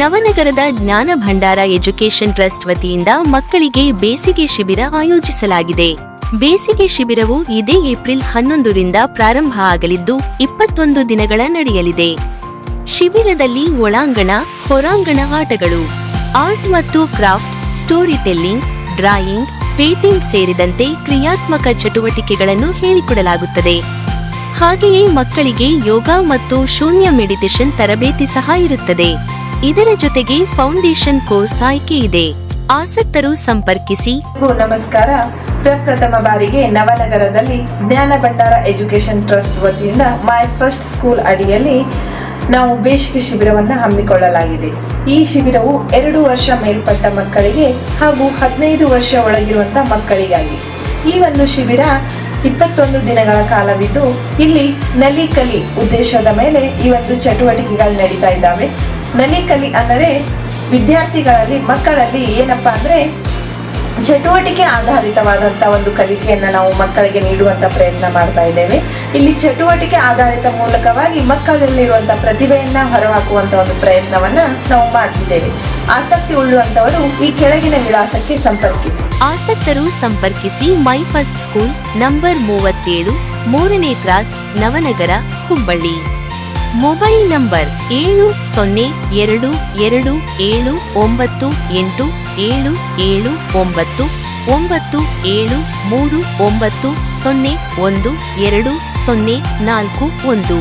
ನವನಗರದ ಜ್ಞಾನ ಭಂಡಾರ education trust ವತಿಯಿಂದ ಮಕ್ಕಳಿಗೆ ಬೇಸಿಗೆ ಶಿಬಿರ ಆಯೋಜಿಸಲಾಗಿದೆ. ಬೇಸಿಗೆ ಶಿಬಿರವು ಇದೇ ಏಪ್ರಿಲ್ ಹನ್ನೊಂದರಿಂದ ಪ್ರಾರಂಭ ಆಗಲಿದ್ದು ಇಪ್ಪತ್ತೊಂದು ದಿನಗಳ ನಡೆಯಲಿದೆ. ಶಿಬಿರದಲ್ಲಿ ಒಳಾಂಗಣ, ಹೊರಾಂಗಣ ಆಟಗಳು, ಆರ್ಟ್ ಮತ್ತು craft, story telling, drawing, painting ಸೇರಿದಂತೆ ಕ್ರಿಯಾತ್ಮಕ ಚಟುವಟಿಕೆಗಳನ್ನು ಹೇಳಿಕೊಡಲಾಗುತ್ತದೆ. ಹಾಗೆಯೇ ಮಕ್ಕಳಿಗೆ ಯೋಗ ಮತ್ತು ಶೂನ್ಯ ಮೆಡಿಟೇಷನ್ ತರಬೇತಿ ಸಹ ಇರುತ್ತದೆ. ಇದರ ಜೊತೆಗೆ ಫೌಂಡೇಶನ್ ಕೋರ್ಸ್ ಆಯ್ಕೆ ಇದೆ. ಆಸಕ್ತರು ಸಂಪರ್ಕಿಸಿ. ನಮಸ್ಕಾರ. ಪ್ರಪ್ರಥಮ ಬಾರಿಗೆ ನವನಗರದಲ್ಲಿ ಜ್ಞಾನ ಭಂಡಾರ ಎಜುಕೇಶನ್ ಟ್ರಸ್ಟ್ ವತಿಯಿಂದ ಮೈ ಫಸ್ಟ್ ಸ್ಕೂಲ್ ಅಡಿಯಲ್ಲಿ ನಾವು ಬೇಸಿಗೆ ಶಿಬಿರವನ್ನು ಹಮ್ಮಿಕೊಳ್ಳಲಾಗಿದೆ. ಈ ಶಿಬಿರವು ಎರಡು ವರ್ಷ ಮೇಲ್ಪಟ್ಟ ಮಕ್ಕಳಿಗೆ ಹಾಗೂ ಹದಿನೈದು ವರ್ಷ ಒಳಗಿರುವಂಥ ಮಕ್ಕಳಿಗಾಗಿ. ಈ ಒಂದು ಶಿಬಿರ ಇಪ್ಪತ್ತೊಂದು ದಿನಗಳ ಕಾಲವಿದ್ದು ಇಲ್ಲಿ ನಲಿಕಲಿ ಉದ್ದೇಶದ ಮೇಲೆ ಒಂದು ಚಟುವಟಿಕೆಗಳು ನಡೀತಾ ಇದ್ದಾವೆ. ನಲಿಕಲಿ ಅಂದರೆ ವಿದ್ಯಾರ್ಥಿಗಳಲ್ಲಿ, ಮಕ್ಕಳಲ್ಲಿ ಏನಪ್ಪ ಅಂದರೆ ಚಟುವಟಿಕೆ ಆಧಾರಿತವಾದಂಥ ಒಂದು ಕಲಿಕೆಯನ್ನು ನಾವು ಮಕ್ಕಳಿಗೆ ನೀಡುವಂಥ ಪ್ರಯತ್ನ ಮಾಡ್ತಾ ಇದ್ದೇವೆ. ಇಲ್ಲಿ ಚಟುವಟಿಕೆ ಆಧಾರಿತ ಮೂಲಕವಾಗಿ ಮಕ್ಕಳಲ್ಲಿರುವಂಥ ಪ್ರತಿಭೆಯನ್ನು ಹೊರಹಾಕುವಂಥ ಒಂದು ಪ್ರಯತ್ನವನ್ನು ನಾವು ಮಾಡ್ತಿದ್ದೇವೆ. ಆಸಕ್ತಿ ಉಳ್ಳುವಂಥವರು ಈ ಕೆಳಗಿನ ವಿಳಾಸಕ್ಕೆ ಸಂಪರ್ಕಿಸಿ. ಆಸಕ್ತರು ಸಂಪರ್ಕಿಸಿ ಮೈ ಫಸ್ಟ್ ಸ್ಕೂಲ್ ನಂಬರ್ ಮೂವತ್ತೇಳು, ಮೂರನೇ cross Navanagar, Hubballi. Mobile number ಏಳು, ಸೊನ್ನೆ, ಎರಡು ಎರಡು, ಏಳು, ಒಂಬತ್ತು, ಎಂಟು, ಏಳು ಏಳು, ಒಂಬತ್ತು ಒಂಬತ್ತು, ಏಳು, ಮೂರು, ಒಂಬತ್ತು, ಸೊನ್ನೆ, ಒಂದು, ಎರಡು, ಸೊನ್ನೆ, ನಾಲ್ಕು, ಒಂದು.